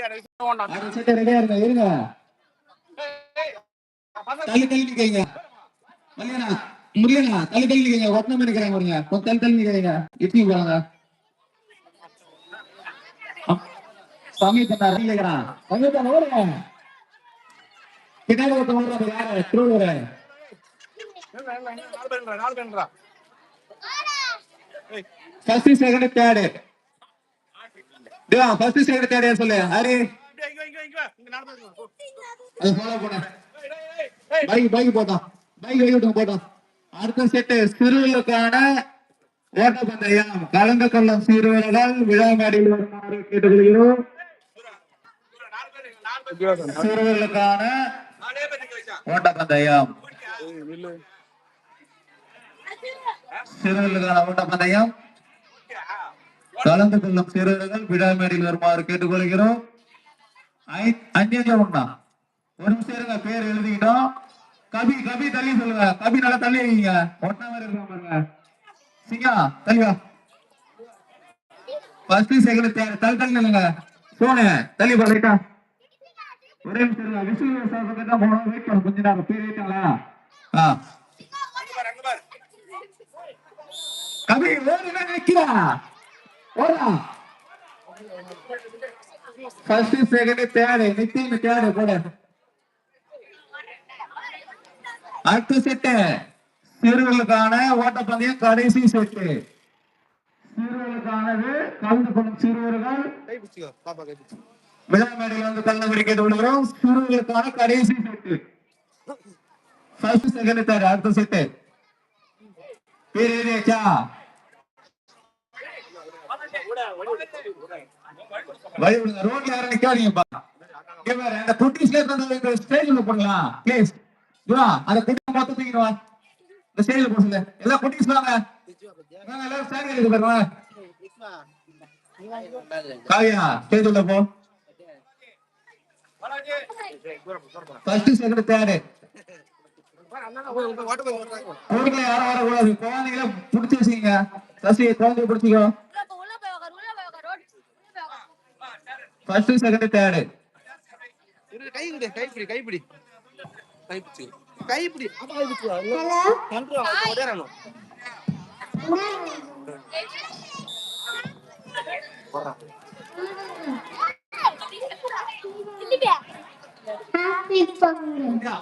ரெடியா இருங்க இருங்க. தள்ளி தள்ளி நிக்கிறீங்க. மல்லியனா முருகனா தள்ளி தள்ளி நிக்கிறீங்க. ஒத்தனை நிக்கிறாங்க பாருங்க. கொஞ்சம் தள்ளி தள்ளி நிக்கிறீங்க. இட்லி போறாங்க சமீபம் தான் நிக்கிறான் சமீபம் ஓடுங்க பின்னாடி ஒருத்தன் ஓடுறாரு யாரு? Thiruvalluvar. First second third Deva first second third சொல்லு. ஹரி அது ஃபாலோ பண்ண பைக் பைக் போட்டோம் பைக் வைக்கிட்டோம் போட்டோம் அடுத்த செட்டு சிறுவர்களுக்கான ஓட்டப்பந்தயம் கலந்து கொள்ளும் சிறுவர்கள் விழா மேடையில் வருமாறு கேட்டுக்கொள்கிறோம். சிறுவர்களுக்கான ஓட்டப்பந்தயம் சிறுவர்களுக்கான ஓட்டப்பந்தயம் கலந்து கொள்ளும் சிறுவர்கள் விழா வருமாறு கேட்டுக்கொள்கிறோம். ஐ- ஒண்ணா ஒரு நிமிஷம் இருங்க பேர் எழுதிக்கிட்டோம். கபி கபி தள்ளி சொல்லுங்க. கபி நல்லா தள்ளி வைங்க. ஒன்னா மாதிரி இருக்க பாருங்க. சிங்கா தள்ளிவா ஃபர்ஸ்ட் செகண்ட் தேர் தள்ளி தள்ளி நில்லுங்க. போனே தள்ளி போ லைட்டா. ஒரே நிமிஷம் இருங்க. விசுவல் சாப்பிட்டு தான் போனோம் வெயிட் பண்ண கொஞ்ச நேரம். பேர் ஏத்தாங்களா ஆ. கபி ஓடுனா நிக்கிறா ஓடா first second third Nithin third போட. அடுத்த செட்டு சிறுவர்களுக்கான ஓட்டப்பந்தயம் கடைசி செட்டு சிறுவர்களுக்கானது கலந்து கொள்ளும் சிறுவர்கள். விழா மேடையில் வந்து கலந்து கேட்டு விடுகிறோம் சிறுவர்களுக்கான கடைசி செட்டு ஃபர்ஸ்ட் செகண்ட் தேர்ட் அடுத்த செட்டு பேர் எழுதியாச்சா வழி ரோட்ல யாரும் அந்த குட்டீஸ்ல இருந்து ஸ்டேஜ்ல போடலாம். ப்ளீஸ் அந்த குட்டி மொத்தம் தூக்கிட்டு இந்த ஸ்டேஜ்ல போட சொல்லு. எல்லாம் வாங்க வாங்க எல்லாரும் இருக்கு பாருங்க. காவியா ஸ்டேஜ் உள்ள போ. ஃபர்ஸ்ட் செகண்ட் தேர்ட் குழந்தைகளை யாரும் வரக்கூடாது. குழந்தைகளை பிடிச்சி வச்சுக்கீங்க. சசி குழந்தைய பிடிச்சிக்கோ உள்ள போ உள்ள போய் உட்காரு உள்ள போய் உட்காரு ரோட் ஃபர்ஸ்ட் செகண்ட் தேர்ட் கைப்பிடி கைப்பிடி கைப்பிடி. கைப்பிடி கைப்பிடி அப்பா கைப்பிடி கண்ட்ரோல் ஓடறணும் திருப்பி Happy Pongal.